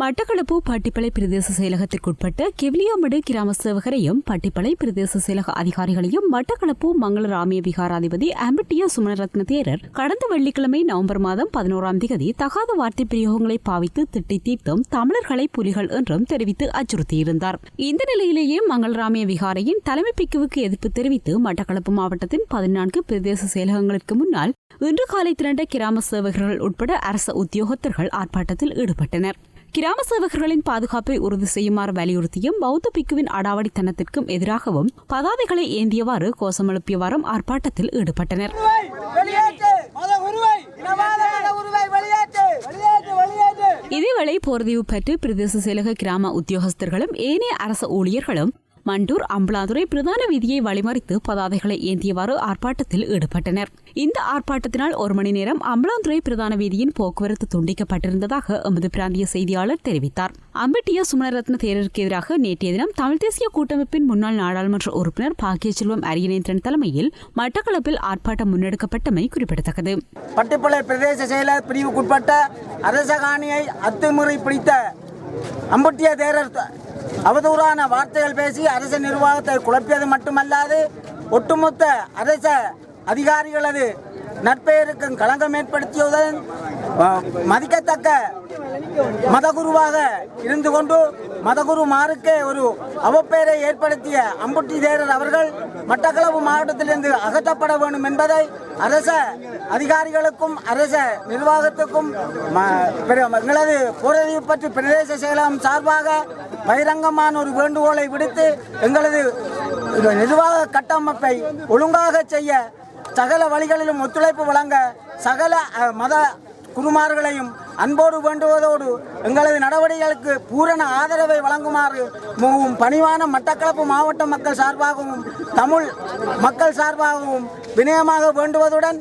மட்டக்களப்பு பட்டிப்பளை பிரதேச செயலகத்திற்குட்பட்ட கெவிலியாமடு கிராம சேவகரையும் பட்டிப்பளை பிரதேச செயலக அதிகாரிகளையும் மட்டக்களப்பு மங்களராமிய விகாராதிபதி அம்பிட்டிய சுமனரத்ன தேரர் கடந்த வெள்ளிக்கிழமை நவம்பர் மாதம் பதினோராம் தேதி தகாத வார்த்தை பிரயோகங்களை பாவித்து திட்டி தீர்த்தும் தமிழர்களை புலிகள் என்றும் தெரிவித்து அச்சுறுத்தியிருந்தார். இந்த நிலையிலேயே மங்களராமிய விகாரையின் தலைமை பிக்குவுக்கு எதிர்ப்பு தெரிவித்து மட்டக்களப்பு மாவட்டத்தின் பதினான்கு பிரதேச செயலகங்களுக்கு முன்னால் இன்று காலை திரண்ட கிராம சேவகர்கள் உட்பட அரச உத்தியோகத்தர்கள் ஆர்ப்பாட்டத்தில் ஈடுபட்டனர். கிராம சேவகர்களின் பாதுகாப்பை உறுதி செய்யுமாறு வலியுறுத்தியும் பௌத்த பிக்குவின் அடாவடித்தனத்திற்கும் எதிராகவும் பதாதைகளை ஏந்தியவாறு கோஷம் எழுப்பியவாறும் ஆர்ப்பாட்டத்தில் ஈடுபட்டனர். இதேவேளை போர்தீவு பற்றி பிரதேச செயலக கிராம உத்தியோகஸ்தர்களும் ஏனைய அரசு ஊழியர்களும் மண்டூர் அம்பலாதுரை பிரதான வீதியை வழிமறித்து பதாதைகளை ஏந்தியவாறு ஆர்ப்பாட்டத்தில் ஈடுபட்டனர். இந்த ஆர்ப்பாட்டத்தினால் ஒரு மணி நேரம் அம்பலாந்துறை பிரதான வீதியின் போக்குவரத்து துண்டிக்கப்பட்டிருந்ததாக எமது பிராந்திய செய்தியாளர் தெரிவித்தார். அம்பட்டிய சுமணரத்ன தேரருக்கு எதிராக நேற்றைய தினம் தமிழ் தேசிய கூட்டமைப்பின் முன்னாள் நாடாளுமன்ற உறுப்பினர் பாக்கியச்செல்வம் அரியநேந்திரன் தலைமையில் மட்டக்களப்பில் ஆர்ப்பாட்டம் முன்னெடுக்கப்பட்டமை குறிப்பிடத்தக்கது. பட்டுப்பளை பிரதேச செயலர் பிரிவுக்குட்பட்ட அரசகாணியை அத்துமுறை பிடித்த அம்பட்டிய தேரர் அவதூறான வார்த்தைகள் பேசி அரச நிர்வாகத்தை குழப்பியது மட்டுமல்லாது ஒட்டுமொத்த அரச அதிகாரிகளது நற்பெயருக்கும் களங்கம் ஏற்படுத்தியதுடன் மதிக்கத்தக்க மதகுருவாக இருந்து கொண்டு மதகுரு மாருக்கே ஒரு அவப்பெயரை ஏற்படுத்திய அம்புட்டி தேரர் அவர்கள் மட்டக்களப்பு மாவட்டத்திலிருந்து அகற்றப்பட வேண்டும் என்பதை அரச அதிகாரிகளுக்கும் அரச நிர்வாகத்துக்கும் எங்களது போரறிவு பற்றி பிரதேச செயலகம் சார்பாக பகிரங்கமான ஒரு வேண்டுகோளை விடுத்து எங்களது நிர்வாக கட்டமைப்பை ஒழுங்காக செய்ய சகல வழிகளிலும் ஒத்துழைப்பு வழங்க சகல மத குருமார்களையும் அன்போடு வேண்டுவதோடு எங்களது நடவடிக்கைகளுக்கு பூரண ஆதரவை வழங்குமாறு மிகவும் பணிவான மட்டக்களப்பு மாவட்ட மக்கள் சார்பாகவும் தமிழ் மக்கள் சார்பாகவும் வினயமாக வேண்டுவதுடன்